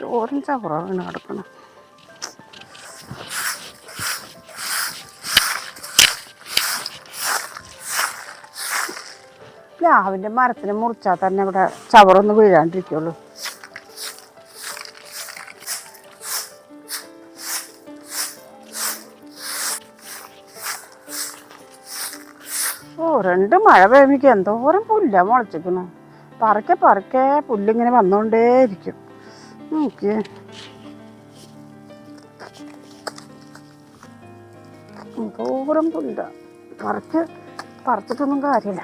ചോറും കുറവാണ് കിടക്കണം. പ്ലാവിന്റെ മരത്തിന് മുറിച്ചാൽ തന്നെ ഇവിടെ ചവറൊന്നും വീഴാണ്ടിരിക്കുള്ളൂ. ഓ രണ്ട് മഴ പെയ്യുമ്പോൾ എന്തോരം പുല്ല മുളച്ചിരിക്കുന്നു പറക്കെ പറക്കെ പുല്ലിങ്ങനെ വന്നുകൊണ്ടേയിരിക്കും നോക്കിയേ പൂരം പുല്ല പറിച്ച് പറിച്ചിട്ടൊന്നും കാര്യമില്ല.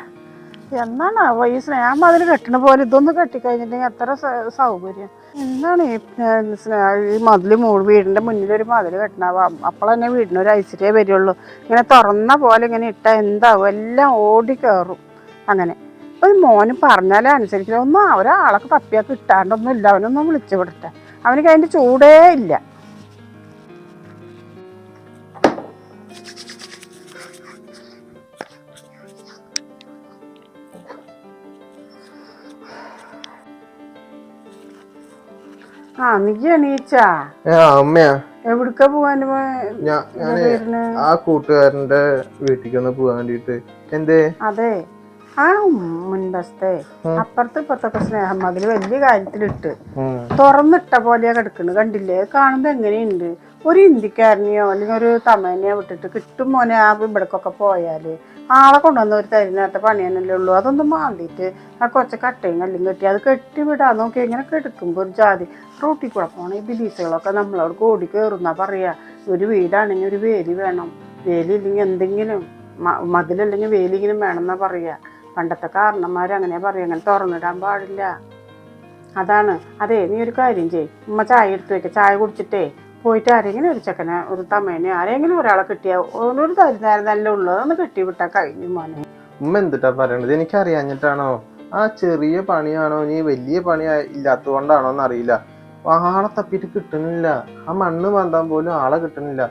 എന്നാണ് ഈ സ്നേഹം അതിൽ കെട്ടണ പോലെ ഇതൊന്നും കെട്ടിക്കഴിഞ്ഞിട്ടുണ്ടെങ്കിൽ എത്ര സൗകര്യം. എന്താണ് ഈ ഈ മതിൽ മൂ വീടിന്റെ മുന്നിൽ ഒരു മതിൽ കെട്ടണം അപ്പോൾ തന്നെ വീടിന് ഒരു ഐശ്വര്യേ വരുള്ളൂ. ഇങ്ങനെ തുറന്ന പോലെ ഇങ്ങനെ ഇട്ടാൽ എന്താവും? എല്ലാം ഓടി കയറും അങ്ങനെ. ഒരു മോന് പറഞ്ഞാലേ അനുസരിക്കില്ല ഒന്നും ഒരാളൊക്കെ പപ്പിയെ കിട്ടാണ്ടൊന്നും ഇല്ല. അവനൊന്നും വിളിച്ചു വിടട്ടെ. അവനക്ക് അതിന്റെ ചൂടേ ഇല്ല. ആ നീ എണീച്ചാ? അമ്മയാ. എവിടുക്ക പോവാന് ഞാ ഞാൻ ആ കൂട്ടുകാരന്റെ വീട്ടിലേക്ക് ഒന്ന് പോവാൻ വേണ്ടിട്ട് എന്തേ? അതെ. ആ മുൻവശത്തെ അപ്പുറത്ത് ഇപ്പുറത്തൊക്കെ സ്നേഹം അതിൽ വലിയ കാര്യത്തിലിട്ട്. തുറന്നിട്ട പോലെ കിടക്കുന്നത് കണ്ടില്ലേ? കാണുമ്പോ എങ്ങനെയുണ്ട്? ഒരു ഇന്ത്യക്കാരനെയോ അല്ലെങ്കിൽ ഒരു തമേനെയോ വിട്ടിട്ട് കിട്ടും മോനെ ആ ഇവിടക്കൊക്കെ പോയാൽ. ആളെ കൊണ്ടുവന്ന ഒരു തരുന്നേരത്തെ പണി തന്നെയല്ലേ ഉള്ളൂ. അതൊന്നും മാന്തിയിട്ട് ആ കൊച്ച കട്ടയും കല്ലും കെട്ടി അത് കെട്ടി വിടാൻ നോക്കി ഇങ്ങനെ കെടുക്കുമ്പോൾ ഒരു ജാതി. റോട്ടിൽ കൂടെ പോണ ഈ ബിലീസുകളൊക്കെ നമ്മളവിടെ ഓടി കയറുന്നാ പറയാ. ഒരു വീടാണെങ്കിൽ ഒരു വേലി വേണം. വേലി ഇല്ലെങ്കിൽ എന്തെങ്കിലും മതിലല്ലെങ്കിൽ വേലിയെങ്കിലും വേണമെന്നാ പറയാ. പണ്ടത്തെ കാരണന്മാർ അങ്ങനെ പറയും അങ്ങനെ തുറന്നിടാൻ പാടില്ല. അതാണ്. അതെ നീ ഒരു കാര്യം ചെയ് ഉമ്മ ചായ എടുത്ത് വെക്ക. ചായ കുടിച്ചിട്ടേ പോയിട്ട് ആരെങ്കിലും ഒരു ചെക്കനെ ഒരു തമ്മേനെ ആരെങ്കിലും ഒരാളെ കിട്ടിയാ ഒരു തരുന്നേരം നല്ല ഉള്ളത് ഒന്ന് കെട്ടി വിട്ടാ കഴിഞ്ഞു മോനെ. ഉമ്മ എന്തിട്ടാ പറയണത്? എനിക്കറിയാഞ്ഞിട്ടാണോ ആ ചെറിയ പണിയാണോ? നീ വലിയ പണി ഇല്ലാത്തതുകൊണ്ടാണോ എന്നറിയില്ല. ആളെ തപ്പിട്ട് കിട്ടണില്ല. ആ മണ്ണ് മാന്താൻ പോലും ആളെ കിട്ടണില്ല.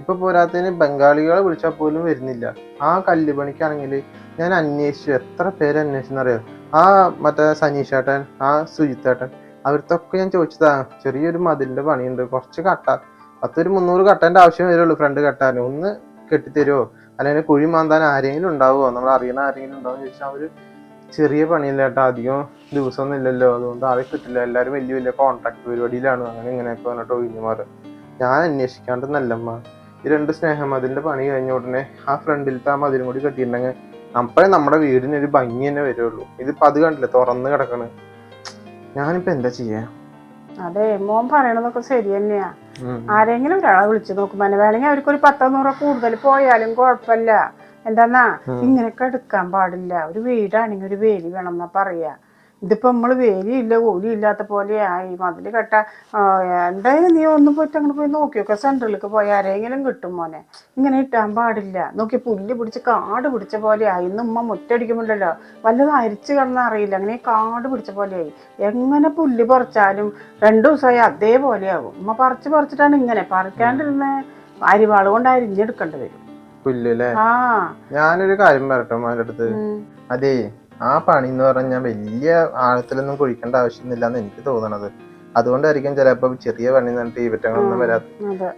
ഇപ്പൊ പോരാത്തതിന് ബംഗാളികളെ വിളിച്ചാൽ പോലും വരുന്നില്ല. ആ കല്ല് പണിക്കാണെങ്കിൽ ഞാൻ അന്വേഷിച്ചു. എത്ര പേര് അന്വേഷിച്ചെന്നറിയോ? ആ മറ്റേ സനീഷേട്ടൻ ആ സുജിത്തേട്ടൻ അവർത്തൊക്കെ ഞാൻ ചോദിച്ചതാ. ചെറിയൊരു മതിലിന്റെ പണിയുണ്ട്. കുറച്ച് കട്ട. പത്തൊരു മുന്നൂറ് കട്ടന്റെ ആവശ്യം വരുള്ളൂ ഫ്രണ്ട് കെട്ടാൻ. ഒന്ന് കെട്ടിത്തരുമോ അല്ലെങ്കിൽ കുഴി മാന്താൻ ആരെങ്കിലും ഉണ്ടാവുമോ നമ്മൾ അറിയണ ആരെങ്കിലും ഉണ്ടാവും ചോദിച്ചാൽ അവർ ചെറിയ പണിയില്ല കേട്ടോ അധികം ദിവസമൊന്നും ഇല്ലല്ലോ. അതുകൊണ്ട് ആരെ കിട്ടില്ല. എല്ലാവരും വലിയ വലിയ കോൺട്രാക്ട് പരിപാടിയിലാണ്. അങ്ങനെ ഇങ്ങനെയൊക്കെ പറഞ്ഞിട്ട് ഒഴിഞ്ഞു മാറും. ഞാൻ അന്വേഷിക്കാണ്ട് നല്ലമ്മ. ഈ രണ്ട് സ്നേഹം അതിന്റെ പണി കഴിഞ്ഞ ഉടനെ ആ ഫ്രണ്ടിലത്തെ ആ മതിലും കൂടി കെട്ടിയിട്ടുണ്ടെങ്കിൽ അപ്പോഴേ നമ്മുടെ വീടിന് ഒരു ഭംഗി തന്നെ വരുള്ളൂ. ഇതിപ്പോ അത് കണ്ടില്ലേ? തുറന്ന് കിടക്കണ്. ഞാനിപ്പോ എന്താ ചെയ്യാ? അതെ മോൻ പറയണതൊക്കെ ശരി തന്നെയാ. ആരെങ്കിലും ഒരാളെ വിളിച്ചു നോക്കുമ്പോ വേണമെങ്കിൽ അവർക്ക് ഒരു പത്തോ നൂറോ കൂടുതൽ പോയാലും കുഴപ്പമില്ല. എന്താന്നാ? ഇങ്ങനെയൊക്കെ എടുക്കാൻ പാടില്ല. ഒരു വീടാണെങ്കിൽ ഒരു വേലി വേണം എന്നാ പറയാ. ഇതിപ്പോ നമ്മൾ വേലിയില്ല കൂലി ഇല്ലാത്ത ആയി. മതിൽ കെട്ട എന്തായാലും നീ ഒന്ന് പോയിട്ട് അങ്ങനെ പോയി നോക്കിയൊക്കെ. സെന്ററിലേക്ക് പോയി ആരെങ്കിലും കിട്ടും മോനെ. ഇങ്ങനെ ഇട്ടാൻ പാടില്ല. നോക്കി പുല്ല് പിടിച്ച് കാട് പിടിച്ച പോലെ ആയി. ഇന്ന് ഉമ്മ മുറ്റടിക്കുമ്പോഴല്ലോ വല്ലതും അരിച്ചു കിടന്ന അറിയില്ല. അങ്ങനെ കാട് പിടിച്ച പോലെയായി എങ്ങനെ പുല്ല് പറിച്ചാലും രണ്ടു ദിവസമായി അതേപോലെയാവും ഉമ്മ പറിച്ച് പറിച്ചിട്ടാണ് ഇങ്ങനെ പറിക്കാണ്ടിരുന്ന. അരിവാൾ കൊണ്ട് അരിഞ്ഞെടുക്കേണ്ടി വരും. പുല്ല് ആ. ഞാനൊരു കാര്യം പറയട്ടെ അടുത്ത്. അതെ ആ പണി എന്ന് പറഞ്ഞാൽ വലിയ ആഴത്തിലൊന്നും കുഴിക്കേണ്ട ആവശ്യമൊന്നുമില്ല എന്ന് എനിക്ക് തോന്നണത്. അതുകൊണ്ടായിരിക്കും ചിലപ്പോ ചെറിയ പണി എന്നിട്ട് ഈ പറ്റങ്ങളൊന്നും വരാത്ത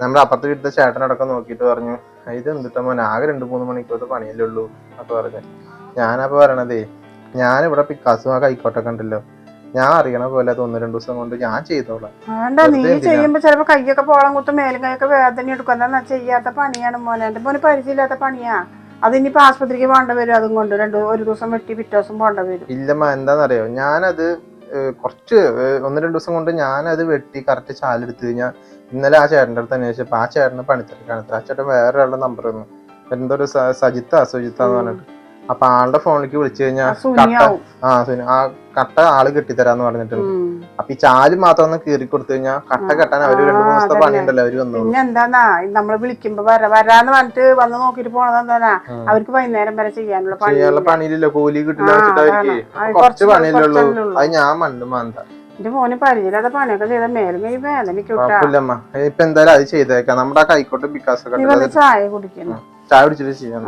നമ്മുടെ അപ്പുറത്ത് വീട്ടിലെ ചേട്ടനടക്കം നോക്കിട്ട് പറഞ്ഞു ഇത് എന്തിട്ടാ മോൻ ആകെ രണ്ട് മൂന്ന് മണിക്കൂർ പണിയല്ലേ ഉള്ളൂ? എന്നൊക്കെ പറഞ്ഞു. ഞാനപ്പൊ പറയണതേ ഞാനിവിടെ പിക്കാസും ആ കൈക്കോട്ടൊക്കെ ഉണ്ടല്ലോ ഞാൻ അറിയണ പോലെ ഒന്ന് രണ്ട് ദിവസം കൊണ്ട് ഞാൻ ചെയ്തോളാം. വേണ്ട നീ? ചെയ്യുമ്പോ ചിലപ്പോ കൈയൊക്കെ പോളം കുത്തും മേലും കൈയൊക്കെ വേദന എടുക്കും. എന്താ ചെയ്യാത്ത പണിയാണ് മോനെ? എന്റെ മോന് പരിചയമില്ലാത്ത പണിയാ. അതിനിപ്പോ ആശുപത്രിക്ക് പോകേണ്ട വരും അതും കൊണ്ട് രണ്ട് ഒരു ദിവസം വെട്ടി പിറ്റേ ദിവസം പോകേണ്ട വരും. ഇല്ലമ്മ എന്താണെന്നറിയോ ഞാനത് കുറച്ച് ഒന്ന് രണ്ട് ദിവസം കൊണ്ട് ഞാനത് വെട്ടി കറക്റ്റ് ചാലെടുത്ത് കഴിഞ്ഞാൽ ഇന്നലെ ആ ചേട്ടന്റെ അടുത്ത് അന്വേഷിച്ചപ്പോൾ ആ ചേട്ടനെ പണിത്തിരക്കാണ്. ആ ചേട്ടൻ വേറെ ഒരാളുടെ നമ്പർ തന്നു. എന്തോ ഒരു സജിത്ത സുജിത്ത എന്ന് പറഞ്ഞിട്ട്. അപ്പൊ ആളുടെ ഫോണിലേക്ക് വിളിച്ചു കഴിഞ്ഞാൽ കട്ട ആ സുനി ആ കട്ട ആൾ കെട്ടിത്തരാന്ന് പറഞ്ഞിട്ടുണ്ട്. അപ്പൊ ഈ ചാൽ മാത്രം ഒന്ന് കീറി കൊടുത്തു കഴിഞ്ഞാൽ കട്ട കെട്ടാൻ അവർ രണ്ടു മൂന്ന് ദിവസത്തെ പണി പണിയുണ്ടല്ലോ അവർ വന്നു പിന്നെ എന്താന്നാ നമ്മൾ വിളിക്കുമ്പോ വര വരാന്ന് പറഞ്ഞിട്ട് വന്ന് നോക്കിട്ട് പോണത് എന്താ. അവർക്ക് വൈകുന്നേരം വരെ ചെയ്യാനുള്ള ചെയ്യാനുള്ള പണിയില്ലല്ലോ കൂലി കിട്ടില്ല കുറച്ച് കുറച്ച് പണിയല്ലേ ഉള്ളൂ. കുറച്ചല്ലേ അത് ഞാൻ മണ്ണ് മാന്ത. എന്റെ മോന് പണിയൊക്കെ ചെയ്ത മേലും കൈ വേദനയ്ക്ക് വിട്ടാ ഇപ്പൊ എന്തായാലും അത് ചെയ്തേക്കാം. നമ്മുടെ കൈക്കോട്ട് ബിക്കാസ് ചായ കുടിക്കണം ചായ കുടിച്ചിട്ട് ചെയ്യാം.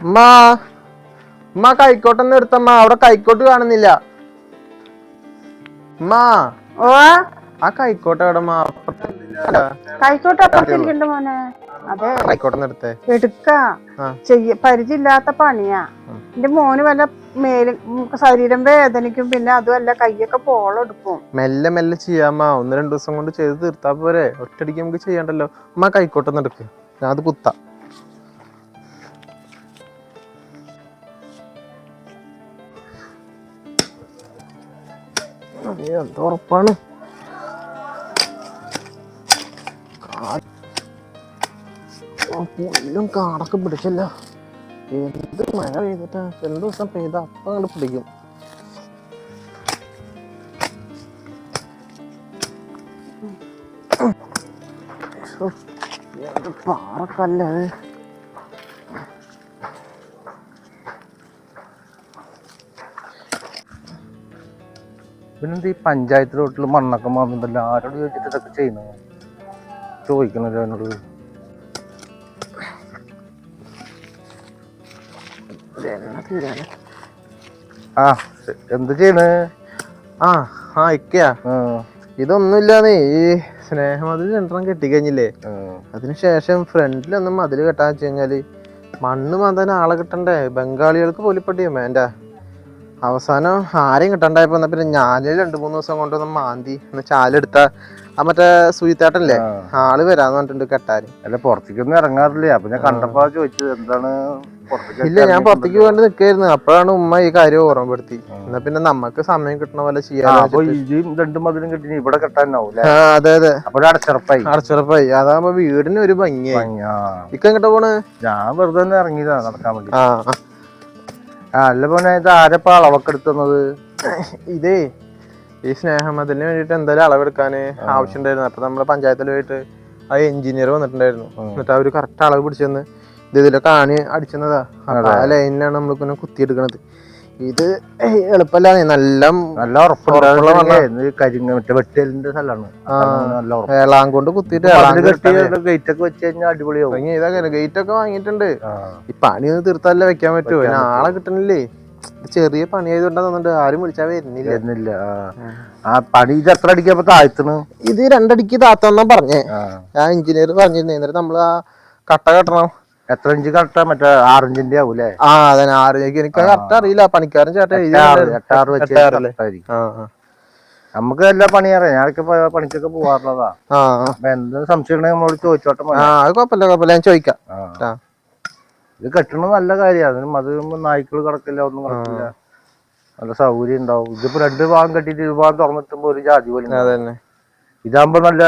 ആ ഉമ്മ ഉമ്മ കൈക്കോട്ടൊന്നും എടുത്തമ്മ. അവിടെ കൈക്കോട്ട് കാണുന്നില്ല. ഉമ്മ ഓ? ആ കൈക്കോട്ട് എവിടെ കൈക്കോട്ട് അപ്പുറത്തിരിക്കണ്ട മോനെ. അതെ. കൈക്കോട്ടൊന്നും എടുത്തേ. എടുക്ക. ചെയ്യ പരിചയമില്ലാത്ത പണിയാ. എന്റെ മോന് വല്ല മേൽ ശരീരം വേദനിക്കും പിന്നെ അതുമല്ല കൈയൊക്കെ പോളെടുക്കും മെല്ലെ മെല്ലെ ചെയ്യാമ്മ ഒന്ന് രണ്ടു ദിവസം കൊണ്ട് ചെയ്ത് തീർത്താ പോരെ. ഒറ്റടിക്ക് നമുക്ക് ചെയ്യണ്ടല്ലോ. ഉമ്മ കൈക്കോട്ടൊന്നും എടുക്ക്. ഞാൻ അത് കുത്താം. എന്ത് ഉറപ്പാണ് പുല്ലും കാടൊക്കെ പിടിച്ചില്ല. എന്ത് മഴ പെയ്തിട്ടാ? രണ്ടു ദിവസം പെയ്ത അപ്പം അങ്ങോട്ട് പിടിക്കും. പാറക്കല്ലേ പിന്നെന്ത് ഈ പഞ്ചായത്ത് റോട്ടിൽ മണ്ണൊക്കെ മാറുന്നുണ്ടല്ലോ? ആരോട് ചോദിച്ചിട്ട് ഇതൊക്കെ ചെയ്യുന്നു? ചോദിക്കണല്ലോ എന്നോട് ആ എന്ത് ചെയ്യണ്? ആ ആ ഇക്കയാ. ആ, ഇതൊന്നുമില്ലാന്നേ ഈ സ്നേഹമതിൽ രണ്ടെണ്ണം കെട്ടിക്കഴിഞ്ഞില്ലേ. അതിനുശേഷം ഫ്രണ്ടിലൊന്നും മതിൽ കെട്ടാന്ന് വെച്ച് കഴിഞ്ഞാൽ മണ്ണ് മാന്താൻ ആളെ കിട്ടണ്ടേ? ബംഗാളികൾക്ക് പോലിപ്പട്ടിയോ വേണ്ട അവസാനം ആരെയും കിട്ടണ്ടായപ്പോ എന്നാ പിന്നെ ഞാൻ രണ്ട് മൂന്ന് ദിവസം കൊണ്ടൊന്ന് മാന്തി ഒന്ന് ചാലെടുത്ത. ആ മറ്റേ സുയിത്തേട്ടല്ലേ. ആൾ വരാന്ന് പറഞ്ഞിട്ടുണ്ട് കെട്ടാൻ അല്ല പുറത്തേക്കൊന്നും ഇറങ്ങാറില്ല? അപ്പൊ ഞാൻ കണ്ടപ്പോ ചോദിച്ചത് എന്താണ് ഇല്ല ഞാൻ പുറത്തേക്ക് വേണ്ടി നിക്കായിരുന്നു. അപ്പോഴാണ് ഉമ്മ ഈ കാര്യം ഓർമ്മപ്പെടുത്തി. എന്നാ പിന്നെ നമുക്ക് സമയം കിട്ടണ പോലെ ചെയ്യാം രണ്ടും മതിലും കെട്ടി ഇവിടെ അതെ അതെ. അടച്ചുറപ്പായി. അടച്ചുറപ്പായി. അതാകുമ്പോ വീടിന് ഒരു ഭംഗിയായി ഇക്കെങ്ങോട്ട് പോണ്? ഞാൻ വെറുതെ ഇറങ്ങിയതാ നടക്കാൻ വേണ്ടി. ആ. ആ. അല്ല പോനെ ഇത് ആരപ്പാ അളവൊക്കെ ഇതേ ഈ സ്നേഹമതിന് വേണ്ടിട്ട് എന്തായാലും അളവെടുക്കാന് ആവശ്യമുണ്ടായിരുന്നു. അപ്പൊ നമ്മുടെ പഞ്ചായത്തിൽ പോയിട്ട് ആ എഞ്ചിനീയർ വന്നിട്ടുണ്ടായിരുന്നു. എന്നിട്ട് അവർ കറക്റ്റ് അളവ് പിടിച്ചെന്ന് ഇത് ഇതിലൊക്കെ ആണി അടിച്ചെന്നതാ. ആ ലൈനിലാണ് നമ്മൾ പിന്നെ കുത്തിയെടുക്കണത്. ഇത് എളുപ്പല്ലേ നല്ല നല്ല ഉറപ്പുള്ള കരിങ്ങ മറ്റേ വെട്ടലിന്റെ സ്ഥലമാണ്. ഏളാം കൊണ്ട് കുത്തിട്ട് ഗേറ്റ് ഒക്കെ വെച്ച് കഴിഞ്ഞാൽ അടിപൊളിയാവും. ഗേറ്റ് ഒക്കെ വാങ്ങിയിട്ടുണ്ട്. ഈ പണി ഒന്ന് തീർത്താലേ വെക്കാൻ പറ്റുമോ ആളെ കിട്ടണില്ലേ? ചെറിയ പണി ആയതുകൊണ്ടാന്നുണ്ട് ആരും വിളിച്ചാ വരുന്നില്ല. വരുന്നില്ല. ആ. പണി ഇത് എത്ര അടിക്കപ്പോ താഴ്ത്തണ്? ഇത് രണ്ടടിക്ക് താത്തന്നാ പറഞ്ഞേ. ആ. എഞ്ചിനീയർ പറഞ്ഞിരുന്നേ. എന്നിട്ട് നമ്മൾ ആ കട്ട കെട്ടണം. എത്ര ഇഞ്ച് കറക്റ്റാ? മറ്റേ ആറിഞ്ചിന്റെ ആവൂലേ? ആ അതെ ആറ്. എനിക്ക് കറക്റ്റ് അറിയില്ല. പണിക്കാരൻ ചേട്ടാ എഴുതി എട്ടാറ് തന്നിട്ടുണ്ടായിരുന്നു. എട്ടാറ് വെച്ച് എട്ടാറല്ലേ? കറക്റ്റായിരിക്കും. ആ ആ. നമുക്ക് എല്ലാ പണി അറിയാം. ഞാനൊക്കെ പണിക്കൊക്കെ പോവാറുള്ളതാ. അപ്പൊ എന്ത് സംശയം നമ്മളോട് ചോദിച്ചോട്ടെ അത് കുഴപ്പമില്ല കുഴപ്പമില്ല. ഞാൻ ചോദിക്കാം. ഇത് കെട്ടണത് നല്ല കാര്യമാണ് അത് നായ്ക്കൾ കിടക്കില്ല ഒന്നും കിടക്കില്ല. നല്ല സൗകര്യം ഉണ്ടാവും. ഇതിപ്പോ രണ്ട് ഭാഗം കെട്ടിട്ട് ഒരു ഭാഗം തുറന്നിട്ടുമ്പോ ഒരു ജാതി പോലെ തന്നെ ഇതാകുമ്പോ നല്ല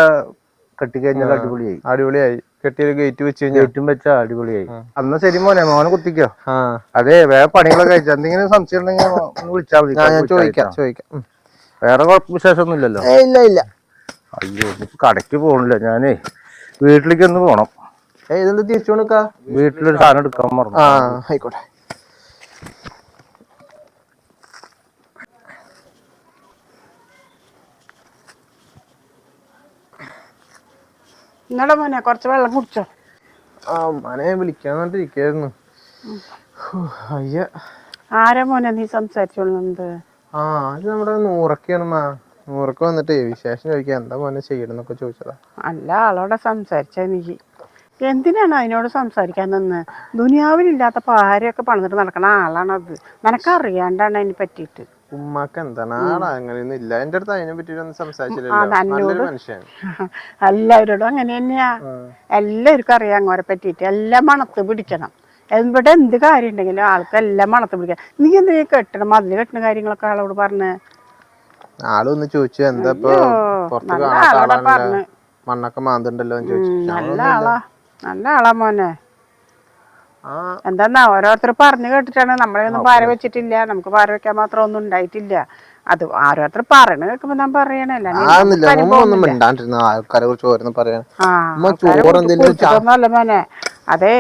കെട്ടിക്കഴിഞ്ഞാൽ അടിപൊളിയായി. അടിപൊളിയായി. കെട്ടിയൊരു ഗേറ്റ് വെച്ച് കഴിഞ്ഞാൽ ഗേറ്റും വെച്ചാ അടിപൊളിയായി. അന്ന് ശരി മോനെ മോനെ കുത്തിക്കോ. അതെ വേറെ പണികളൊക്കെ കഴിച്ചു? എന്തെങ്കിലും സംശയം ഉണ്ടെങ്കിൽ ഒന്ന് വിളിച്ചാൽ മതി. ഞാൻ ചോദിക്കാം ചോദിക്കാം. വേറെ കുഴപ്പ വിശേഷമൊന്നും ഇല്ലല്ലോ ഇല്ല ഇല്ല. അയ്യോ കടയ്ക്ക് പോകണില്ല. ഞാനേ വീട്ടിലേക്ക് ഒന്ന് പോണം. ഏതെന്ത് ഇതെന്ത് തിരിച്ചു കൊടുക്കാ വീട്ടിലൊരു സാധനം എടുക്കാൻ പറഞ്ഞു. ആ ആയിക്കോട്ടെ. ഇന്നലെ മോനെ കുറച്ച് വെള്ളം കുടിച്ചോ. ആ മോനെ വിളിക്കാൻ വേണ്ടിയിരിക്കായിരുന്നു അയ്യ. ആരാ മോനെ നീ സംസാരിച്ചോളുന്നത്? ആ അത് നമ്മുടെ നൂറൊക്കെയാണ് മാ. നൂറൊക്കെ വന്നിട്ട് വിശേഷം ചോദിക്കാം. എന്താ മോനെ ചെയ്യണമെന്നൊക്കെ ചോദിച്ചതാ. അല്ല ആളോടെ സംസാരിച്ച നീ. എന്തിനാണ് അതിനോട് സംസാരിക്കാൻ നിന്ന് ദുനിയാവിലില്ലാത്ത പാരയൊക്കെ പണിതിട്ട് നടക്കണ ആളാണത്. നിനക്കറിയാണ്ടാണ് അതിനെ പറ്റിയിട്ട്. ഉമ്മാക്ക് എന്താണ്? ആടാ അങ്ങനെയൊന്നും ഇല്ല. എന്റെ അടുത്ത് അതിനെ പറ്റിയിട്ടൊന്നും ആ, സംസാരിച്ചില്ലല്ലോ നല്ലൊരു മനുഷ്യൻ. എല്ലാവരോടും അങ്ങനെ തന്നെയാ. എല്ലാവർക്കും അറിയാം അങ്ങോരെ പറ്റിയിട്ട്. എല്ലാം മണത്ത് പിടിക്കണം. ഇവിടെ എന്ത് കാര്യം ഉണ്ടെങ്കിലും ആൾക്ക് എല്ലാം മണത്ത് പിടിക്കണം നീ എന്തിനാ കെട്ടണം? മതിൽ കെട്ടണ കാര്യങ്ങളൊക്കെ ആളോട് പറഞ്ഞ്. ആളൊന്ന് ചോദിച്ചു. എന്താ ഇപ്പൊ പുറത്ത് നല്ല കാണാത്ത ആളാണല്ലോ? മണ്ണൊക്കെ മാന്തുണ്ടല്ലോ ചോദിച്ചു. നല്ല ആളാ. നല്ല ആളാ മോനെ. എന്താന്നാ ഓരോരുത്തർ പറഞ്ഞു കേട്ടിട്ടാണ്. നമ്മളെ ഒന്നും പാര വെച്ചിട്ടില്ല. നമുക്ക് പാര വെക്കാൻ മാത്രം ഒന്നും ഉണ്ടായിട്ടില്ല. അത് ഓരോരുത്തർ പറയണ കേൾക്കുമ്പോ ഞാൻ പറയണല്ല ആൾക്കാരെ കുറിച്ച് ഓരോന്ന് മോനെ. അതേ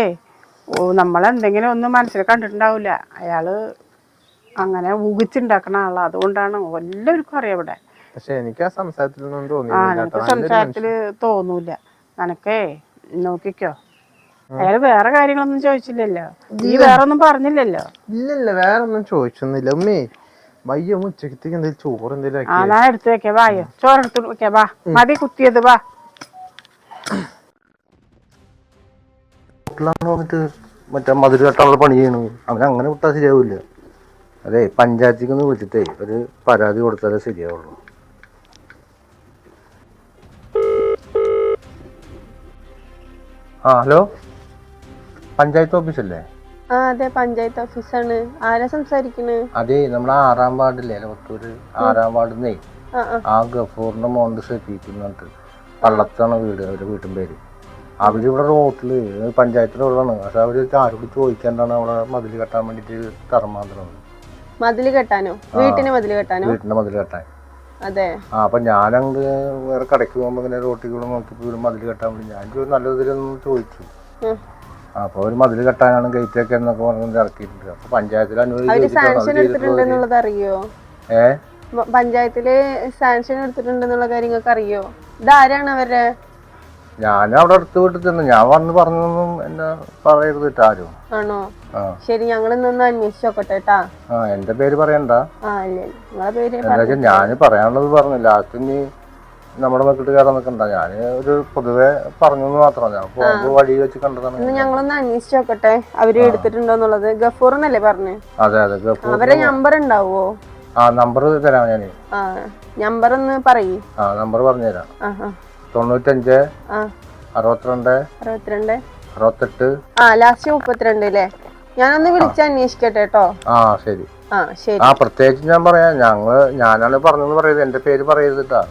ഓ നമ്മളെന്തെങ്കിലും ഒന്നും മനസ്സിൽ കണ്ടിട്ടുണ്ടാവില്ല അയാൾ അങ്ങനെ ഊഹിച്ചുണ്ടാക്കണ ആളാ. അതുകൊണ്ടാണ് എല്ലാവർക്കും അറിയാം ഇവിടെ. പക്ഷെ എനിക്ക് ആ സംസാരത്തിൽ. സംസാരത്തിൽ തോന്നൂല. നിനക്കേ നോക്കിക്കോ. അയാൾ വേറെ കാര്യങ്ങളൊന്നും ചോദിച്ചില്ലല്ലോ. നീ വേറെ ഒന്നും പറഞ്ഞില്ലല്ലോ. ഇല്ലല്ല വേറെ ഒന്നും ചോദിച്ചൊന്നുമില്ല. ഉമ്മേ വയ്യ ഉച്ചക്കത്തേക്ക് എന്തെങ്കിലും ചോറ് എന്തെങ്കിലും ആ ഞാൻ എടുത്ത് വെക്കാം. വായോ ചോറെടുത്ത് വെക്കാം. വാ മതി കുത്തിയത് വാ. വീട്ടിലാണ് വന്നിട്ട് മറ്റേ മധുര കെട്ടാനുള്ള പണി ചെയ്യണു? അവൻ അങ്ങനെ വിട്ടാൽ ശരിയാവില്ല. അതെ പഞ്ചായത്തേക്ക് ഒന്ന് വിളിച്ചിട്ടേ ഒരു പരാതി കൊടുത്താലേ ശരിയാവുള്ളൂ. ആ ഹലോ? പഞ്ചായത്ത് ഓഫീസല്ലേ? ആ അതെ പഞ്ചായത്ത് ഓഫീസാണ്. ആരാ സംസാരിക്കണ്? അതെ നമ്മുടെ ആറാം വാർഡില്ലേ പുത്തൂര് ആറാം വാർഡിന്നേ. ആ ഗഫൂറിന്റെ മോണ്ട് സെറ്റിക്കുന്നുണ്ട് പള്ളത്താണ് വീട് അവരുടെ വീട്ടിൻ പേര്. അവരിവിടെ റോട്ടിൽ പഞ്ചായത്തിന്റെ ഉള്ളതാണ്. പക്ഷെ അവർ ആരോട് ചോദിക്കാണ്ടാണ് അവിടെ മതിൽ കെട്ടാൻ വേണ്ടിട്ട് തർമാന്തരം മതിൽ കെട്ടാനോ? വീട്ടിന് മതിൽ കെട്ടാനോ? വീട്ടിന്റെ മതിൽ കെട്ടാൻ. അതെ. ആ അപ്പൊ ഞാനങ്ങ് വേറെ കടയ്ക്ക് പോകുമ്പോ ഇങ്ങനെ റോട്ടിൽ കൂടെ നോക്കി മതിൽ കെട്ടാൻ വേണ്ടി ഞാൻ നല്ലതിലൊന്നും ചോദിച്ചു. ഉം. അപ്പൊ ഒരു മതിൽ കെട്ടാനാണ് ഗേറ്റ് ഒക്കെ എന്നൊക്കെ പറഞ്ഞ് ഇറക്കിയിട്ടുണ്ട്. അപ്പൊ പഞ്ചായത്തിൽ എന്നുള്ളത് അറിയോ? ഏ? പഞ്ചായത്തിൽ സാങ്ഷൻ എടുത്തിട്ടുണ്ടെന്നുള്ള കാര്യങ്ങൾക്ക് അറിയോ? ഇതാരാണ് അവരുടെ? ഞാൻ അവിടെ അടുത്ത് വീട്ടിൽ തന്നെ ഞാൻ വന്ന് പറഞ്ഞൊന്നും എന്നെ പറയരുത് ആരും. ആണോ? ശരി ഞങ്ങൾ ഇന്നൊന്ന് അന്വേഷിച്ച് നോക്കട്ടെ കേട്ടാ എന്റെ പേര് പറയണ്ട. ഞാൻ പറയാനുള്ളത് പറഞ്ഞു ലാസ്റ്റ് ഇനി നമ്മുടെ കയറാൻ നിൽക്കണ്ട ഞാൻ ഒരു പൊതുവെ പറഞ്ഞു മാത്രം ഞാൻ പോകുമ്പോ വഴി വെച്ച് കണ്ടതാണ് ഞങ്ങളൊന്ന് അന്വേഷിച്ച് നോക്കട്ടെ. അവർ എടുത്തിട്ടുണ്ടോ എന്നുള്ളത്. ഗഫൂർ എന്നല്ലേ പറഞ്ഞു? അതെ അതെ. ഗഫൂർ അവരെ നമ്പർ ഉണ്ടാവോ? ആ നമ്പർ തരാം ഞാൻ നമ്പർ ഒന്ന് പറയ്. ആ നമ്പർ പറഞ്ഞു തരാം തൊണ്ണൂറ്റഞ്ച് അറുപത്തിരണ്ട് അറുപത്തിരണ്ട്. അറുപത്തെട്ട്. ആ ലാസ്റ്റ് മുപ്പത്തിരണ്ട് അല്ലേ ഞാനൊന്ന് വിളിച്ച് അന്വേഷിക്കട്ടെ കേട്ടോ ആ ശരി. ആ ശരി. ആ പ്രത്യേകിച്ച് ഞാൻ പറയാം. ഞങ്ങൾ ഞാനാണ് പറഞ്ഞെന്ന് പറയുന്നത്. എന്റെ പേര് പറയരുതിട്ടാ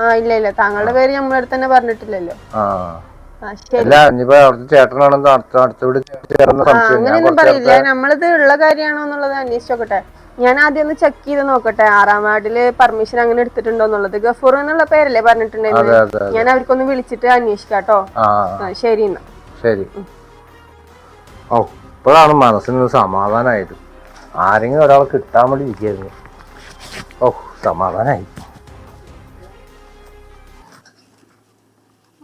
ആ ഇല്ല ഇല്ല. താങ്കളുടെ പേര് നമ്മളെ തന്നെ പറഞ്ഞിട്ടില്ലല്ലോ. ആ. അല്ല ഇനിയിപ്പോ അവിടുത്തെ ചേട്ടനാണെന്ന് അടുത്ത അടുത്ത വീട് ചേർന്ന സംശയം. ഞാൻ അങ്ങനെയൊന്നും കുറച്ച് പറയില്ല. നമ്മളിത് ഉള്ള കാര്യമാണോ എന്നുള്ളത് അന്വേഷിച്ച് നോക്കട്ടെ. ഞാൻ ആദ്യം ഒന്ന് ചെക്ക് ചെയ്ത് നോക്കട്ടെ. ആറാം വാർഡിൽ പെർമിഷൻ അങ്ങനെ എടുത്തിട്ടുണ്ടോ എന്നുള്ളത്. ഗഫൂർ എന്നുള്ള പേരല്ലേ അതെ പറഞ്ഞിട്ടുണ്ടായിരുന്നത് അതെ. ഞാൻ അവർക്കൊന്ന് വിളിച്ചിട്ട് അന്വേഷിക്കാട്ടോ ആ ആ. ശരി എന്നാ. ശരി. ഓ ഇപ്പോഴാണ് മനസ്സിന് സമാധാനമായത് ആരെങ്കിലും ഒരാൾ കിട്ടാൻ വേണ്ടി ഇരിക്കായിരുന്നു ഓ സമാധാനമായി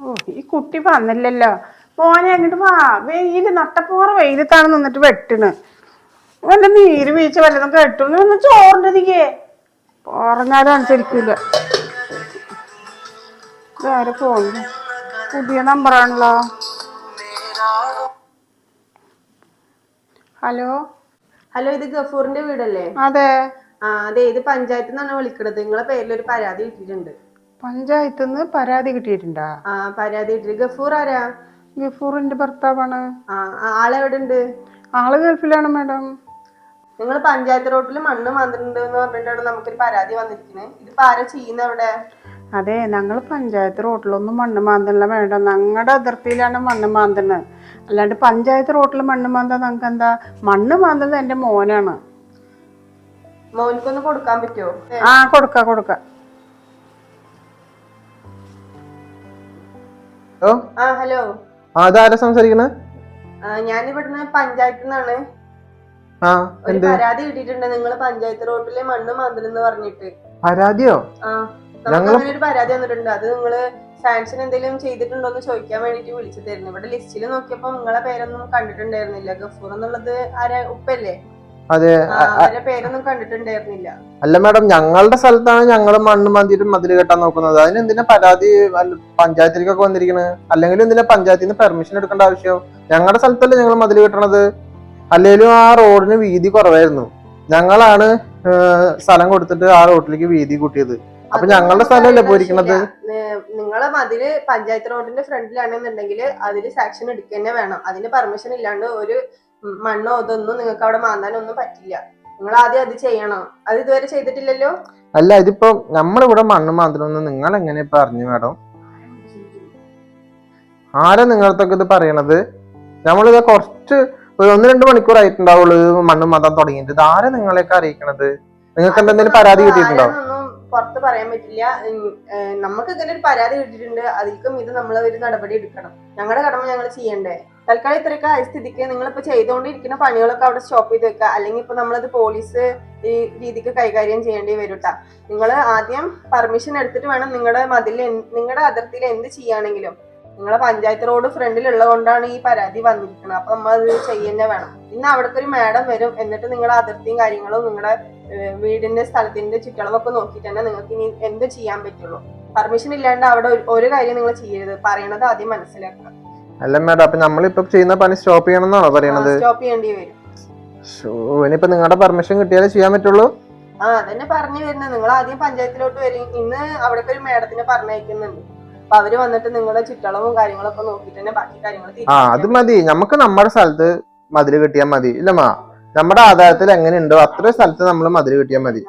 ഓ ഈ കുട്ടി വന്നില്ലല്ലോ. മോനെ അങ്ങോട്ട് വാ. വെയിൽ നട്ടപ്പോറ വെയിലത്താണ് നിന്നിട്ട് വെട്ടണ്. വല്ല നീര് വീഴ്ച വല്ലതും കെട്ടും. ഒന്ന് ചോറിന്റെ പറഞ്ഞാലും അനുസരിക്കില്ല വേറെ പോകുന്നു പുതിയ നമ്പറാണല്ലോ ഹലോ? ഹലോ ഇത് ഗഫൂറിന്റെ വീടല്ലേ? അതെ. ആ അതെ ഇത് പഞ്ചായത്തിൽ നിന്നാണ് വിളിക്കണത്? നിങ്ങളെ പേരിൽ ഒരു പരാതി കിട്ടിയിട്ടുണ്ട്. പഞ്ചായത്തിൽ നിന്ന് പരാതി കിട്ടിയിട്ടുണ്ടാ? ആ പരാതി ഗഫൂർ ആരാ? ഗഫൂറിന്റെ ഭർത്താവാണ്. ആ ആ, ആളെവിടെ ഉണ്ട് ആൾ ഗൾഫിലാണ് മാഡം. നിങ്ങൾ പഞ്ചായത്ത് റോഡിൽ മണ്ണ് മാന്തിട്ടുണ്ട് എന്ന് പറഞ്ഞിട്ടാണ് നമുക്കൊരു പരാതി വന്നിരിക്കുന്നത് ഇതിപ്പോ ആരാ ചെയ്യുന്ന അവിടെ? അതെ ഞങ്ങൾ പഞ്ചായത്ത് റോട്ടിലൊന്നും മണ്ണ് മാന്തണില്ല മേഡം. ഞങ്ങളുടെ അതിർത്തിയിലാണ് മണ്ണ് മാന്തണ് അല്ലാണ്ട് പഞ്ചായത്ത് റോട്ടിൽ മണ്ണ് മാന്താ ഞങ്ങൾക്ക് എന്താ മണ്ണ് മാന്തുന്നത് എന്റെ മോനാണ്. മോനിക്കൊന്ന് കൊടുക്കാൻ പറ്റുമോ ആ കൊടുക്ക കൊടുക്ക. ഓ ആ ഹലോ. ആ അതാരാ സംസാരിക്കണേ? ഞാൻ ഇവിടുന്ന് പഞ്ചായത്തിൽ നിന്നാണ്. ആ ഒരു എന്ത്? പരാതി കിട്ടിയിട്ടുണ്ട് നിങ്ങൾ പഞ്ചായത്ത് റോഡിലെ മണ്ണ് മാന്തലെന്ന് പറഞ്ഞിട്ട്. പരാതിയോ? ആ നമുക്ക് അങ്ങനെ ഒരു പരാതി വന്നിട്ടുണ്ട്. അത് നിങ്ങൾ സാങ്ഷൻ എന്തെങ്കിലും ചെയ്തിട്ടുണ്ടോ എന്ന് ചോദിക്കാൻ വേണ്ടിട്ട് തരുന്നു ഇവിടെ ലിസ്റ്റിൽ നോക്കിയപ്പോ നിങ്ങളെ പേരൊന്നും കണ്ടിട്ടുണ്ടായിരുന്നില്ല. ഗഫൂർ എന്നുള്ളത് ആരാ? ഉപ്പല്ലേ അതെ അല്ല മാഡം ഞങ്ങളുടെ സ്ഥലത്താണ് ഞങ്ങൾ മണ്ണ് മാന്തിയിട്ട് മതിൽ കെട്ടാൻ നോക്കുന്നത്. അതിന് എന്തിനാ പരാതി പഞ്ചായത്തിലേക്കൊക്കെ വന്നിരിക്കുന്നത് അല്ലെങ്കിൽ എന്തിനാ പഞ്ചായത്തിൽ നിന്ന് പെർമിഷൻ എടുക്കേണ്ട ആവശ്യം? ഞങ്ങളുടെ സ്ഥലത്തല്ലേ ഞങ്ങൾ മതിൽ കെട്ടണത്? അല്ലെങ്കിലും ആ റോഡിന് വീതി കുറവായിരുന്നു. ഞങ്ങളാണ് സ്ഥലം കൊടുത്തിട്ട് ആ റോഡിലേക്ക് വീതി കൂട്ടിയത്. അപ്പൊ ഞങ്ങളുടെ സ്ഥലമല്ലേ പോയിരിക്കണത്? നിങ്ങളെ മതിൽ പഞ്ചായത്ത് റോഡിന്റെ ഫ്രണ്ടിലാണെന്നുണ്ടെങ്കിൽ അതിന് സാക്ഷൻ എടുക്കുക തന്നെ വേണം. അതിന് പെർമിഷൻ ഇല്ലാണ്ട് ഒരു മണ്ണോ ഇതൊന്നും നിങ്ങൾക്ക് അവിടെ മാന്താനൊന്നും പറ്റില്ല. നിങ്ങൾ ആദ്യം അത് ചെയ്യണം. അത് ഇതുവരെ ചെയ്തിട്ടില്ലല്ലോ? അല്ല ഇതിപ്പോ നമ്മളിവിടെ മണ്ണ് മാന്തണമെന്ന് നിങ്ങൾ എങ്ങനെ പറഞ്ഞു മാഡം? ആരാ നിങ്ങളത്തൊക്കെ ഇത് പറയണത്? നമ്മളിത് കുറച്ച് ഒരു ഒന്ന് രണ്ട് മണിക്കൂർ ആയിട്ടുണ്ടാവുള്ളൂ മണ്ണ് മാന്താൻ തുടങ്ങിയിട്ട്. ഇത് ആരാ നിങ്ങളെയൊക്കെ അറിയിക്കണത്? നിങ്ങൾക്ക് എന്തെങ്കിലും പരാതി കിട്ടിയിട്ടുണ്ടോ? പുറത്ത് പറയാൻ പറ്റില്ല. നമുക്ക് ഇങ്ങനെ ഒരു പരാതി കിട്ടിയിട്ടുണ്ട്. അതിൽക്കും ഇത് നമ്മൾ ഒരു നടപടി എടുക്കണം. ഞങ്ങളുടെ കടമ ഞങ്ങൾ ചെയ്യണ്ടേ? തൽക്കാലം ഇത്രയൊക്കെ ആയ സ്ഥിതിക്ക് നിങ്ങളിപ്പോ ചെയ്തുകൊണ്ടിരിക്കുന്ന പണികളൊക്കെ അവിടെ സ്റ്റോപ്പ് ചെയ്ത് വെക്കുക അല്ലെങ്കിൽ ഇപ്പൊ നമ്മളത് പോലീസ് ഈ രീതിക്ക് കൈകാര്യം ചെയ്യേണ്ടി വരൂട്ടാ. നിങ്ങൾ ആദ്യം പെർമിഷൻ എടുത്തിട്ട് വേണം നിങ്ങളുടെ മതിൽ നിങ്ങളുടെ അതിർത്തിയിൽ എന്ത് ചെയ്യുകയാണെങ്കിലും നിങ്ങളെ പഞ്ചായത്ത് റോഡ് ഫ്രണ്ടിൽ ഉള്ളതുകൊണ്ടാണ് ഈ പരാതി വന്നിരിക്കുന്നത് അപ്പൊ നമ്മൾ അത് ചെയ്യേണ്ട വേണം. ഇന്ന് അവിടത്തെ ഒരു മാഡം വരും. എന്നിട്ട് നിങ്ങളുടെ അതിർത്തിയും കാര്യങ്ങളും നിങ്ങളുടെ വീടിന്റെ സ്ഥലത്തിന്റെ ചുറ്റളവൊക്കെ നോക്കിയിട്ട് തന്നെ നിങ്ങൾക്ക് ഇനി എന്ത് ചെയ്യാൻ പറ്റുള്ളൂ? പെർമിഷൻ ഇല്ലാണ്ട് അവിടെ ഒരു- കാര്യം നിങ്ങൾ ചെയ്യരുത്. പറയണത് ആദ്യം മനസ്സിലാക്കുക അല്ല മാഡം അപ്പൊ നമ്മളിപ്പോ ചെയ്യുന്ന പണി സ്റ്റോപ്പ് ചെയ്യണം എന്നാണോ പറയണത് സ്റ്റോപ്പ് ചെയ്യേണ്ടി വരും. ഇനിയിപ്പോ നിങ്ങളുടെ പെർമിഷൻ കിട്ടിയാലേ ചെയ്യാൻ പറ്റുള്ളൂ? ആ അതന്നെ പറഞ്ഞു വരുന്നത്. നിങ്ങൾ ആദ്യം പഞ്ചായത്തിലോട്ട് വരും. ഇന്ന് അവിടേക്ക് ഒരു മേഡത്തിനെ പറഞ്ഞയക്കുന്നുണ്ട്. അപ്പൊ അവർ വന്നിട്ട് നിങ്ങളുടെ ചുറ്റളവും കാര്യങ്ങളൊക്കെ നോക്കിട്ട് തന്നെ ബാക്കി കാര്യങ്ങൾ ആ അത് മതി. നമുക്ക് നമ്മുടെ സ്ഥലത്ത് മതിൽ കിട്ടിയാൽ മതി. ഇല്ലമ്മാ നമ്മുടെ ആദായത്തിൽ എങ്ങനെയുണ്ടോ അത്ര സ്ഥലത്ത് നമ്മൾ മതിൽ കിട്ടിയാൽ മതി.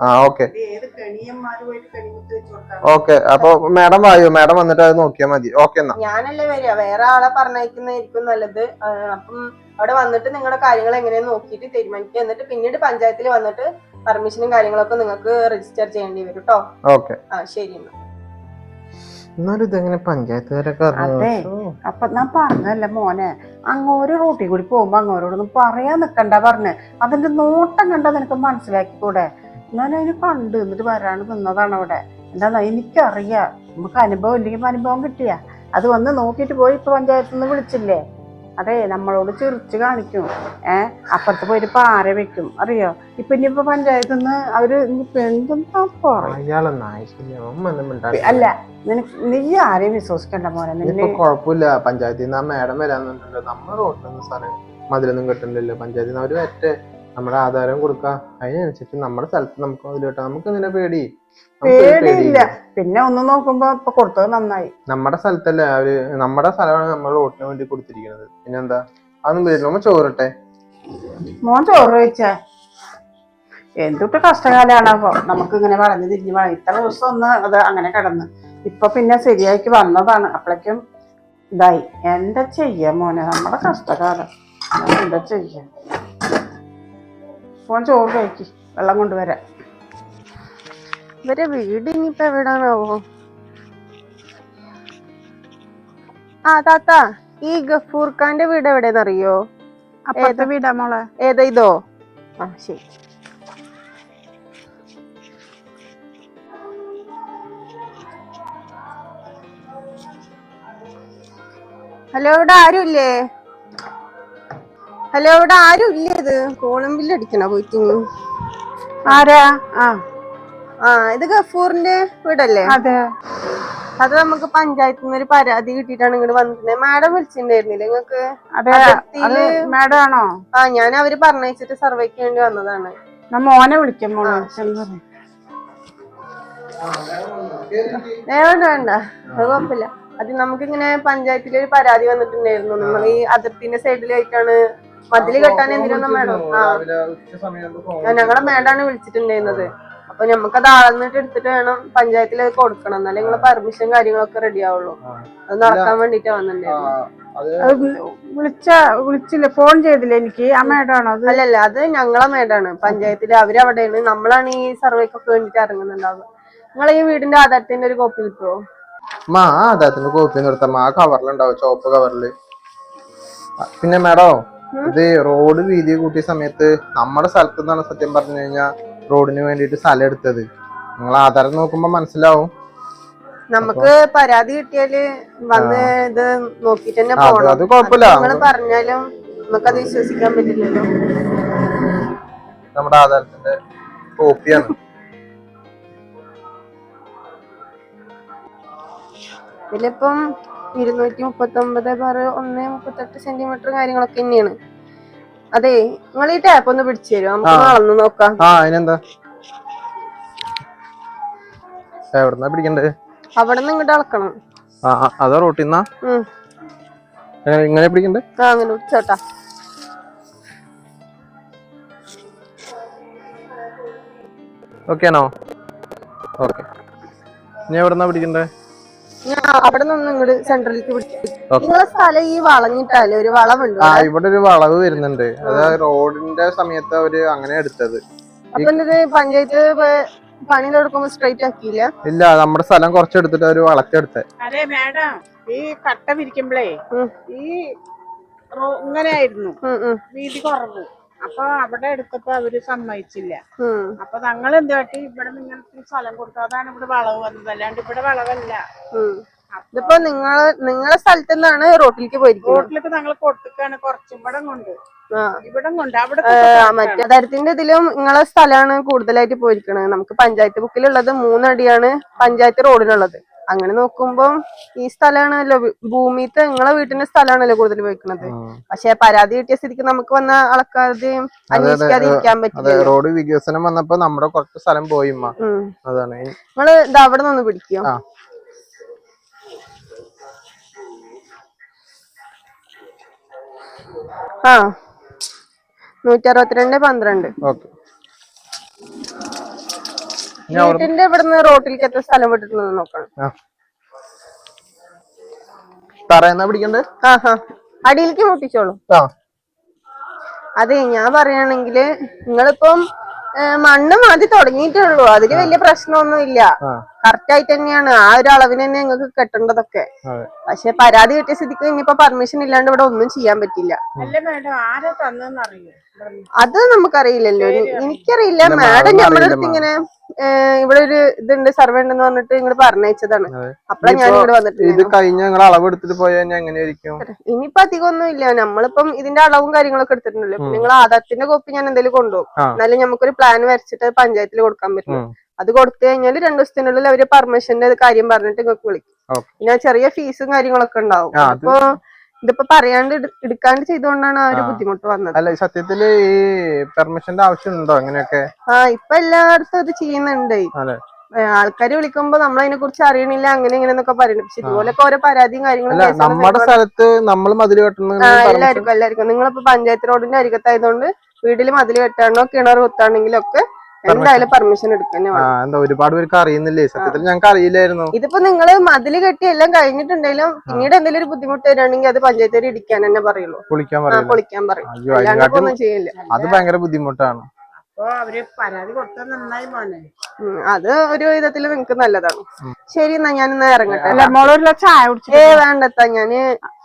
ആ. ഓക്കെ. ഓക്കെ അപ്പൊ മാഡം വായോ? മാഡം വന്നിട്ട് അത് നോക്കിയാൽ മതി. ഓക്കെ എന്നാ. ഞാനല്ലേ വരിക. വേറെ ആളെ പറഞ്ഞയക്കുന്നതായിരിക്കും നല്ലത്. അപ്പം അവിടെ വന്നിട്ട് നിങ്ങളുടെ കാര്യങ്ങൾ എങ്ങനെയാന്ന് നോക്കിയിട്ട് തീരുമാനിക്കുക. എന്നിട്ട് പിന്നീട് പഞ്ചായത്തിൽ വന്നിട്ട് പെർമിഷനും കാര്യങ്ങളൊക്കെ നിങ്ങൾക്ക് രജിസ്റ്റർ ചെയ്യേണ്ടി വരും കേട്ടോ ഓക്കെ. ആ ശരി എന്നാ. എന്നാലും ഇതെങ്ങനെ പഞ്ചായത്തുകാരൊക്കെ? അതെ. അപ്പൊ ഞാൻ പറഞ്ഞല്ല മോനെ അങ്ങോര് റൂട്ടിൽ കൂടി പോകുമ്പോ അങ്ങോരോടൊന്നും പറയാൻ നിക്കണ്ട പറഞ്ഞ്. അതിന്റെ നോട്ടം കണ്ടാ നിനക്ക് മനസ്സിലാക്കിക്കൂടെ? ഞാൻ അതിന് കണ്ട് എന്നിട്ട് വരാണ്ട് നിന്നതാണ് അവിടെ. എന്താ എനിക്കറിയാം. നമുക്ക് അനുഭവം ഇല്ലെങ്കിൽ അനുഭവം കിട്ടിയ. അത് വന്ന് നോക്കിയിട്ട് പോയി ഇപ്പൊ പഞ്ചായത്തിൽ നിന്ന് വിളിച്ചില്ലേ? അതെ നമ്മളോട് ചിരിച്ചു കാണിക്കും. ഏ അപ്പുറത്ത് പോയിട്ട് പാര വെക്കും? അറിയോ? ഇപ്പൊ ഇനിയിപ്പോ പഞ്ചായത്തിൽ നിന്ന് അവർ എന്തെന്താ അല്ല നിനക്ക് നീ ആരെയും വിശ്വസിക്കണ്ട മോനെ. ഇപ്പൊ നിന്നെ കുഴപ്പമില്ല പഞ്ചായത്തിൽ നിന്ന് ആ മാഡം വരാന്നുണ്ടല്ലോ നമ്മുടെ റോട്ടിൽ സാധനം മതിലൊന്നും കിട്ടണ്ടല്ലോ പഞ്ചായത്തിൽ നിന്ന് അവർ നമ്മുടെ ആധാരം കൊടുക്കാം. അതിനനുസരിച്ച് നമ്മുടെ സ്ഥലത്ത് നമുക്ക് മതിൽ കിട്ടാം നമുക്ക് ഇതിനെ പേടി? പേടിയില്ല. പിന്നെ ഒന്ന് നോക്കുമ്പോ ഇപ്പൊ കൊടുത്തത് നന്നായി. നമ്മുടെ സ്ഥലത്തല്ലേ അവർ നമ്മുടെ സ്ഥലമാണ് നമ്മൾ ഓട്ടിന് വേണ്ടി കൊടുത്തിരിക്കുന്നത്. പിന്നെന്താ? അതൊന്നും വരില്ല നമ്മ ചോറട്ടെ? മോൻ ചോറ് വെച്ചാ എന്തൊട്ട് കഷ്ടകാലാണ് അപ്പൊ. നമുക്ക് ഇങ്ങനെ വളഞ്ഞു തിരിഞ്ഞു വളഞ്ഞു ഇത്ര ദിവസം ഒന്ന് അത് അങ്ങനെ കിടന്ന്. ഇപ്പൊ പിന്നെ ശരിയാക്കി വന്നതാണ്. അപ്പോഴേക്കും ഇതായി. എന്താ ചെയ്യ മോനെ? നമ്മുടെ കഷ്ടകാലം. എന്താ ചെയ്യ? മോൻ ചോറ് കഴിക്കി. വെള്ളം കൊണ്ടുവരാം. ഇവരെ വീട് ഇനിയിപ്പോ എവിടാണാവോ? ആ താത്ത ഈ ഗഫൂർ ഖാന്റെ വീട് എവിടെയെന്നറിയോ അപ്പുറത്തെ വീടാ മോളെ? ഏതാ ഇതോ? ആ ശരി. ഹലോ ഇവിടെ ആരും ഇല്ലേ ഹലോ ഇവിടെ ആരും ഇല്ലേ ഇത്? കോളം ബില്ല് അടിക്കണ പോയിട്ട് ആരാ? ആ. ആ ഇത് ഗഫൂറിന്റെ വീടല്ലേ? അതെ. അത് നമുക്ക് പഞ്ചായത്തിൽ നിന്ന് ഒരു പരാതി കിട്ടിയിട്ടാണ് ഇങ്ങോട്ട് വന്നിട്ടുണ്ട് മാഡം വിളിച്ചിട്ടുണ്ടായിരുന്നില്ലേ നിങ്ങക്ക് മാഡം ആണോ ആ ഞാൻ അവർ പറഞ്ഞയച്ചിട്ട് സർവേക്ക് വേണ്ടി വന്നതാണ്. മോനെ വിളിക്കാം വേണ്ട വേണ്ട അത് കുഴപ്പമില്ല അത് നമുക്കിങ്ങനെ പഞ്ചായത്തിൽ ഒരു പരാതി വന്നിട്ടുണ്ടായിരുന്നു. നിങ്ങൾ ഈ അതിർത്തിന്റെ സൈഡിലായിട്ടാണ് മതിൽ കെട്ടാൻ എന്തിനൊന്നും മാഡം? ആ. ആ, ഞങ്ങളെ മേഡാണ് വിളിച്ചിട്ടുണ്ടായിരുന്നത്. അപ്പൊ നമുക്കത് അളന്നിട്ട് എടുത്തിട്ട് വേണം പഞ്ചായത്തിൽ അത് കൊടുക്കണം. എന്നാലേ നിങ്ങളെ പെർമിഷൻ കാര്യങ്ങളൊക്കെ റെഡി ആവുള്ളൂ. അത് നടക്കാൻ വേണ്ടിട്ട് വന്നിട്ടുണ്ടായിരുന്നു. അത് വിളിച്ച വിളിച്ചില്ല. ഫോൺ ചെയ്തില്ല എനിക്ക്. ആ അത്? അല്ലല്ല അത് ഞങ്ങളെ മേഡാണ് പഞ്ചായത്തിൽ അവരവിടെയാണ്. നമ്മളാണ് ഈ സർവേക്കൊക്കെ വേണ്ടിട്ട് ഇറങ്ങുന്നുണ്ടാവുക. നിങ്ങൾ ഈ വീടിന്റെ ആധാരത്തിന്റെ ഒരു കോപ്പി കിട്ടുമോ മാ ആധാരത്തിന്റെ കോപ്പി നിർത്താം ആ കവറിലുണ്ടാവും ചോപ്പ് കവറിൽ പിന്നെ മേഡോ ഇത് റോഡ് വീതി കൂട്ടിയ സമയത്ത് നമ്മുടെ സ്ഥലത്ത് നിന്നാണ് സത്യം പറഞ്ഞു കഴിഞ്ഞാൽ റോഡിന് വേണ്ടിട്ട് സ്ഥലം എടുത്തത്. നിങ്ങൾ ആധാരം നോക്കുമ്പോ മനസ്സിലാവും. നമുക്ക് പരാതി കിട്ടിയാൽ വന്ന് ഇത് നോക്കിട്ട് തന്നെ പോകണം അത് കുഴപ്പമില്ല. നിങ്ങൾ പറഞ്ഞാലും നമുക്കത് വിശ്വസിക്കാൻ പറ്റില്ലല്ലോ. നമ്മുടെ ആധാരത്തിന്റെ കോപ്പിയാണ്. ഇതിലിപ്പം ഇരുന്നൂറ്റി മുപ്പത്തി ഒമ്പത് ബാർ ഒന്ന് മുപ്പത്തെട്ട് സെന്റിമീറ്റർ കാര്യങ്ങളൊക്കെ തന്നെയാണ്. അതെ നിങ്ങൾ ഈ ടാപ്പ് ഒന്ന് പിടിച്ചു തരുമോ നമുക്ക്. അളന്ന് നോക്കാം. ആ അതിനെന്താ? എവിടുന്നാ പിടിക്കണ്ടേ? അവിടെ നിന്ന് ഇങ്ങോട്ട് അളക്കണം. ആ അതാ എങ്ങനെ ഇങ്ങനെ പിടിക്കണ്ടേ? ആ അങ്ങനെ പിടിച്ചോട്ടാ. ഓക്കെ ആണോ? ഓക്കെ ഇനി എവിടുന്നാ പിടിക്കണ്ടേ? അവിടെ നിന്ന് ഇങ്ങോട്ട് സെന്ററിലേക്ക് പിടിച്ചു ഓക്കെ. നിങ്ങളെ സ്ഥലം ഈ വളഞ്ഞിട്ടാൽ ഒരു ആ ഇവിടെ ഒരു വളവ് വരുന്നുണ്ട്. അത് റോഡിന്റെ സമയത്ത് അവർ അങ്ങനെ എടുത്തത്. അപ്പൊ പഞ്ചായത്ത് പണി കൊടുക്കുമ്പോ സ്ട്രൈറ്റ് ആക്കിയില്ല? ഇല്ല നമ്മുടെ സ്ഥലം കുറച്ചെടുത്തിട്ട് അവർ വളച്ചെടുത്തേ. അതെ മാഡം. ഈ കട്ട വിരിക്കുമ്പളേ ഈ റോ- ഇങ്ങനെ ആയിരുന്നു വീതി കുറവ്. അപ്പൊ അവിടെ എടുത്തപ്പോ അവർ സമ്മതിച്ചില്ല. അപ്പൊ ഞങ്ങൾ എന്ത് കാട്ടി? ഇവിടെ നിങ്ങൾക്ക് സ്ഥലം കൊടുത്തു അതാണ് ഇവിടെ വളവ് വന്നത്. അല്ലാണ്ട് ഇവിടെ വളവല്ല. ഇതിപ്പോ നിങ്ങൾ നിങ്ങളെ സ്ഥലത്ത് നിന്നാണ് റോട്ടിലേക്ക് പോയിരിക്കുന്നത്? റോട്ടിലേക്ക് ഞങ്ങൾ കൊടുത്തിക്കാണ് കുറച്ചും ഇവിടെ കൊണ്ട്. ഇവിടെ കൊണ്ട്. അവിടെ മറ്റേ തരത്തിന്റെ ഇതിലും നിങ്ങളെ സ്ഥലമാണ് കൂടുതലായിട്ട് പോയിരിക്കണത്. നമുക്ക് പഞ്ചായത്ത് ബുക്കിലുള്ളത് മൂന്നടിയാണ് പഞ്ചായത്ത് റോഡിലുള്ളത്. അങ്ങനെ നോക്കുമ്പം ഈ സ്ഥലമാണല്ലോ ഭൂമിത്തെ നിങ്ങളെ വീട്ടിന്റെ സ്ഥലമാണല്ലോ കൂടുതൽ ഉപയോഗിക്കുന്നത്. പക്ഷെ പരാതി കിട്ടിയ സ്ഥിതിക്ക് നമുക്ക് വന്ന ആൾക്കാരുടെയും അന്വേഷിക്കാതെ ഇരിക്കാൻ അതെ പറ്റില്ല റോഡ് വികസനം വന്നപ്പോ നമ്മുടെ കുറച്ച് സ്ഥലം പോയി അതാണ്. നിങ്ങൾ ഇത് അവിടെ നിന്ന് പിടിക്കോ. ആ. നൂറ്റി അറുപത്തിരണ്ട് പന്ത്രണ്ട്. ഓക്കെ. വീട്ടിന്റെ ഇവിടുന്ന് റോട്ടിലേക്ക് എത്ര സ്ഥലം വിട്ടിട്ടുണ്ടെന്ന് നോക്കണം. തറയെന്നാ പിടിക്കണ്ടേ? അടിയിലേക്ക് മുട്ടിച്ചോളൂ. ആ. അതെ ഞാൻ പറയുകയാണെങ്കിൽ നിങ്ങളിപ്പം മണ്ണ് മാറ്റി തുടങ്ങിയിട്ടേ ഉള്ളൂ അതിൽ വലിയ പ്രശ്നമൊന്നും ഇല്ല കറക്റ്റ് ആയിട്ട് തന്നെയാണ്. ആ ഒരു അളവിന് തന്നെ നിങ്ങൾക്ക് കെട്ടേണ്ടതൊക്കെ. അതെ. പക്ഷെ പരാതി കിട്ടിയ സ്ഥിതിക്ക് ഇനിയിപ്പോ പെർമിഷൻ ഇല്ലാണ്ട് ഇവിടെ ഒന്നും ചെയ്യാൻ പറ്റില്ല. അല്ല മേഡം ആരാ തന്നെന്ന് അറിയോ? അത് നമുക്കറിയില്ലല്ലോ. എനിക്കറിയില്ല. മാഡം ഞമ്മളടുത്ത് അടുത്ത് ഇങ്ങനെ ഇവിടെ ഒരു ഇതുണ്ട് സർവേ ഉണ്ടെന്ന് പറഞ്ഞിട്ട് ഇങ്ങോട്ട് പറഞ്ഞയച്ചതാണ്. അപ്പഴാണ് അപ്പഴാ ഞാൻ ഇനിയിപ്പോ വന്നിട്ട് ഇത് കഴിഞ്ഞ നിങ്ങൾ അളവ് എടുത്തിട്ട് പോയാൽ എങ്ങനെയായിരിക്കും? ഇനിയിപ്പോ അധികമൊന്നും ഇല്ല. നമ്മളിപ്പം ഇതിന്റെ അളവും കാര്യങ്ങളൊക്കെ എടുത്തിട്ടുണ്ടല്ലോ. നിങ്ങൾ ആധാരത്തിന്റെ കോപ്പി ഞാൻ എന്തെങ്കിലും കൊണ്ടുപോകും. എന്നാലും നമുക്കൊരു പ്ലാൻ വരച്ചിട്ട് പഞ്ചായത്തിൽ കൊടുക്കാൻ പറ്റും. അത് കൊടുത്തു കഴിഞ്ഞാൽ രണ്ടു ദിവസത്തിനുള്ളിൽ അവർ പെർമിഷന്റെ കാര്യം പറഞ്ഞിട്ട് നിങ്ങൾക്ക് വിളിക്കും. പിന്നെ ചെറിയ ഫീസും കാര്യങ്ങളൊക്കെ ഉണ്ടാവും. അപ്പൊ ഇതിപ്പോ പറയാണ്ട് എടു- എടുക്കാണ്ട് ചെയ്തുകൊണ്ടാണ് ആ ഒരു ബുദ്ധിമുട്ട് വന്നത്. അല്ല സത്യത്തിൽ ഈ പെർമിഷന്റെ ആവശ്യമുണ്ടോ അങ്ങനെയൊക്കെ ആ ഇപ്പൊ എല്ലായിടത്തും അത്. ചെയ്യുന്നുണ്ട് ആൾക്കാര് ആൾക്കാർ വിളിക്കുമ്പോ നമ്മൾ അതിനെ കുറിച്ച് അറിയണില്ല അങ്ങനെ ഇങ്ങനെ എന്നൊക്കെ പറയുന്നു പക്ഷെ ഇതുപോലൊക്കെ ഓരോ പരാതിയും കാര്യങ്ങളും നമ്മുടെ സ്ഥലത്ത് നമ്മൾ മതിൽ കെട്ടുന്നത് എല്ലാവർക്കും എല്ലാവർക്കും. നിങ്ങളിപ്പോ പഞ്ചായത്ത് റോഡിന്റെ അരികത്തായതുകൊണ്ട് വീട്ടിൽ മതിൽ കെട്ടാണോ കിണർ കുത്താണെങ്കിലും ഒക്കെ എന്തായാലും പെർമിഷൻ എടുക്കന്നെ ആ എന്താ ഒരുപാട് പേർക്ക് അറിയുന്നില്ലേ? സത്യത്തിൽ ഞങ്ങൾക്ക് അറിയില്ലായിരുന്നു. ഇതിപ്പോ നിങ്ങൾ മതിൽ കെട്ടി എല്ലാം കഴിഞ്ഞിട്ടുണ്ടെങ്കിലും പിന്നീട് എന്തെങ്കിലും ഒരു ബുദ്ധിമുട്ട് വരികയാണെങ്കിൽ അത് പഞ്ചായത്തേരി ഇടിക്കാൻ തന്നെ പറയുള്ളൂ. പൊളിക്കാൻ ആ, പറയില്ല പൊളിക്കാൻ പറയും. അയ്യോ അല്ലാണ്ട് ഇപ്പൊ അതിനെക്കാട്ടും ഒന്നും ചെയ്യില്ല. അത് ഭയങ്കര ബുദ്ധിമുട്ടാണ്. അപ്പൊ അവർ പരാതി നന്നായി മോനെ. ഉം, അത് ഒരു വിധത്തിൽ നിങ്ങക്ക് നല്ലതാണ്. ശരി എന്നാ ഞാൻ ഇന്ന് ഇറങ്ങട്ടെ. അല്ല മോളൊരു ചായ കുടിച്ചു ഏ വേണ്ടത്താ ഞാൻ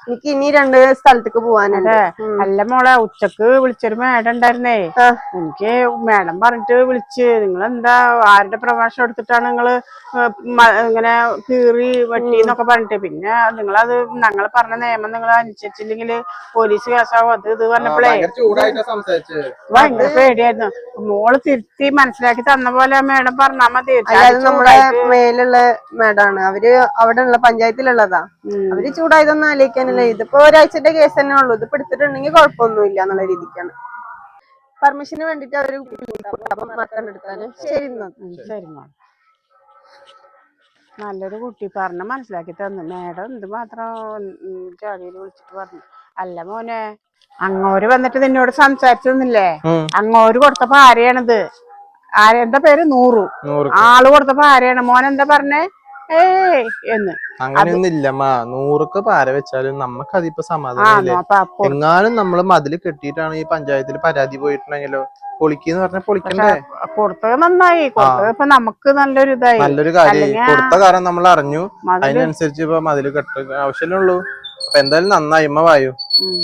എനിക്ക് ഇനി രണ്ട് സ്ഥലത്തേക്ക് പോവാനുണ്ട്. അല്ല മോളെ ഉച്ചയ്ക്ക് വിളിച്ചൊരു മേഡം ഉണ്ടായിരുന്നേ. എനിക്ക് മേഡം പറഞ്ഞിട്ട് വിളിച്ച്. നിങ്ങൾ എന്താ ആരുടെ പ്രഭാഷണം എടുത്തിട്ടാണ് നിങ്ങൾ ഇങ്ങനെ കീറി വെട്ടി എന്നൊക്കെ പറഞ്ഞിട്ട്. പിന്നെ നിങ്ങളത് ഞങ്ങൾ പറഞ്ഞ നിയമം നിങ്ങൾ അനുസരിച്ചില്ലെങ്കിൽ പോലീസ് കേസാവും. അത് ഇത് പറഞ്ഞപ്പോഴേ ഭയങ്കര പേടിയായിരുന്നു. മോൾ തിരുത്തി മനസ്സിലാക്കി തന്ന പോലെ മേഡം പറഞ്ഞാ മതി. നമ്മുടെ. മേലുള്ള മേഡാണ്. അവർ അവിടെ ഉള്ള പഞ്ചായത്തിലുള്ളതാ അവർ ചൂടായതൊന്നും ആലോചിക്കാനില്ല ഇതിപ്പോ ഒരാഴ്ചത്തെ കേസ് തന്നെ ഉള്ളൂ. ഇത് എടുത്തിട്ടുണ്ടെങ്കിൽ കുഴപ്പമൊന്നുമില്ല എന്നുള്ള രീതിക്കാണ്. പെർമിഷന് വേണ്ടിട്ട് അവർ ശരി നല്ലൊരു കുട്ടി പറഞ്ഞ മനസ്സിലാക്കി തന്നു. മേഡം എന്ത് മാത്രം ജോലിയിൽ വിളിച്ചിട്ട് പറഞ്ഞു. അല്ല മോനെ അങ്ങോര് വന്നിട്ട് നിന്നോട് സംസാരിച്ചൊന്നില്ലേ. അങ്ങോര് കൊടുത്തപ്പോ ആരെയാണിത് ആരെന്താ പേര്? നൂറു. ആൾ കൊടുത്തപ്പോ ആരെയാണ് മോൻ എന്താ പറഞ്ഞേ? ഏയ് എന്ന്. അങ്ങനെയൊന്നും ഇല്ലമ്മ നൂറുക്ക് പാര വെച്ചാലും നമുക്ക് അതിപ്പോ സമാധാനമില്ലേ എങ്ങാനും നമ്മൾ മതിൽ കെട്ടിയിട്ടാണ് ഈ പഞ്ചായത്തിൽ പരാതി പോയിട്ടുണ്ടെങ്കിലോ? പൊളിക്കെന്ന് പറഞ്ഞാൽ പൊളിക്കണ്ടേ? കൊടുത്തത് നന്നായി. കൊടുത്തത് ഇപ്പൊ നമുക്ക് നല്ലൊരു ഇതായി. നല്ലൊരു കാര്യം അല്ലെങ്കിൽ കൊടുത്ത കാരണം നമ്മൾ അറിഞ്ഞു. മതിൽ അതിനനുസരിച്ച് ഇപ്പൊ മതിൽ കെട്ട ആവശ്യമല്ലേ ഉള്ളൂ. അപ്പൊ എന്തായാലും നന്നായി. ഇമ്മ വായു? ഉം.